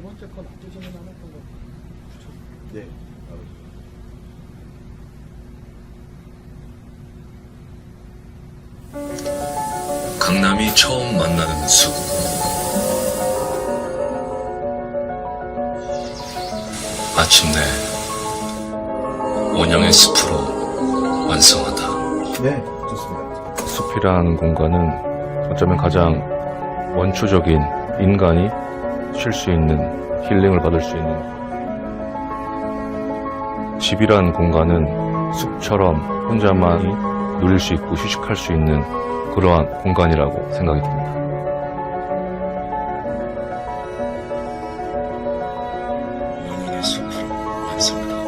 두 번째 거 나쁘지는 않았던 것 같아요. 네. 강남이 처음 만나는 숲. 마침내 원형의 숲으로 완성하다. 네, 좋습니다. 숲이라는 공간은 어쩌면 가장 원초적인 인간이 쉴 수 있는 힐링을 받을 수 있는 집이란 공간은 숲처럼 혼자만 누릴 수 있고 휴식할 수 있는 그러한 공간이라고 생각이 듭니다. 원인의 숲으로 완성하다.